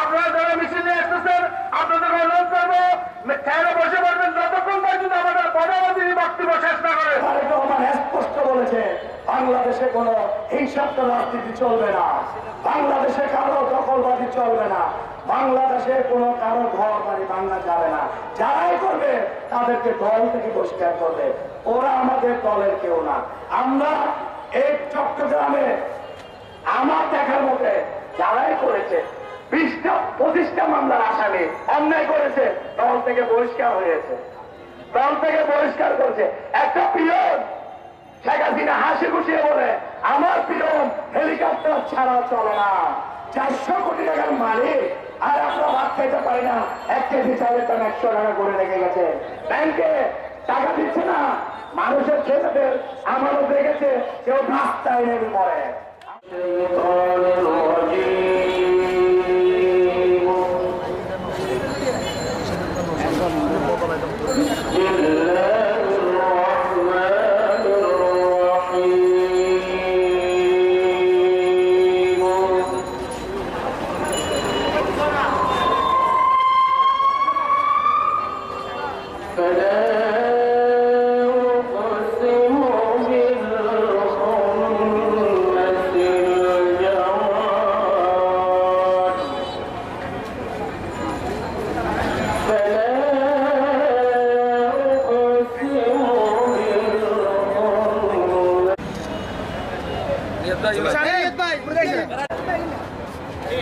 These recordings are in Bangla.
আপনারা যারা মিছিল নিয়ে আসতেছেন, আপনাদের অনুরোধ করব খেয়ালে বসে পারবেন যতক্ষণ পর্যন্ত আমাদের প্রধানমন্ত্রী বক্তব্য শেষ না করে। স্পষ্ট বলেছে, বাংলাদেশে কোনো হিংসাত্মক রাজনীতি চলবে না। বাংলাদেশে কারও দখলবাদী চলবে না। বাংলাদেশে কোনো কারও ঘর বাড়ি বাংলা যাবে না। যারাই করবে, তাদেরকে দল থেকে বহিষ্কার করবে। ওরা আমাদের দলের কেউ না। আমরা এই চট্টগ্রামে আমার দেখার মতে যারাই করেছে বিশটা পঁচিশটা মামলার আসামি অন্যায় করেছে, দল থেকে বহিষ্কার হয়েছে। দল থেকে বহিষ্কার করছে। একটা পিয়ন শেখ হাসিনা হাসি খুশিয়ে বলে, আমার পিয়ন হেলিকপ্টার ছাড়া চলে না। চারশো কোটি টাকার মালিক, আর আমরা ভাত খাইতে পারি না। এক কেজি চালের দাম একশো টাকা করে রেখে গেছে। ব্যাংকে টাকা দিচ্ছে না। মানুষের ছেলেদের আমারও দেখেছে কেউ রাস্তায় নেমে পড়ে।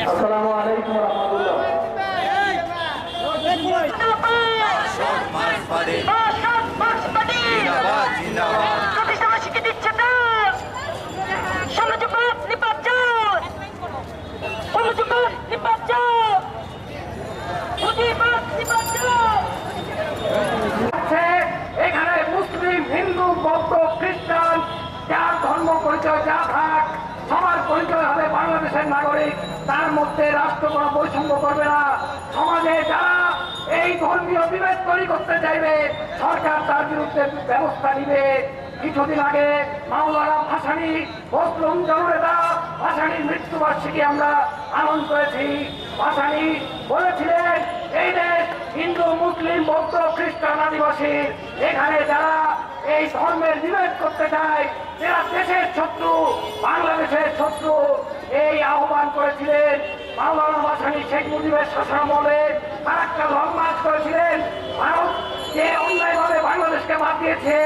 আসসালামু আলাইকুম রহমতুল্লাহ আছে এখানে মুসলিম হিন্দু বৌদ্ধ খ্রিস্টান যার ধর্ম পরিচয় যা থাক সবার পরিচয় হবে বাংলাদেশের নাগরিক, তার মধ্যে রাষ্ট্র কোনো বৈষম্য করবে না। সমাজে যারা এই ধর্মীয় বিভেদ তৈরি করতে চাইবে, সরকার তার বিরুদ্ধে ব্যবস্থা নিবে। কিছুদিন আগে মাওলানা ভাসানি বসলুম জননেতা ভাসানির মৃত্যুবার্ষিকী আমরা আনন্দ করেছি। ভাসানি বলেছিলেন, এই দেশ হিন্দু, মুসলিম, বৌদ্ধ, খ্রিস্টান, আদিবাসী, এখানে যারা এই ধর্মের বিভেদ করতে চায় এরা দেশের শত্রু, বাংলাদেশের শত্রু এই আহ্বান করেছিলেন মাওলানা ভাসানি শেখ মুজিবের শাসনামলে। ফারাক্কা লং করেছিলেন। ভারত যে অন্যায়ভাবে বাংলাদেশকে বাদ দিয়েছে।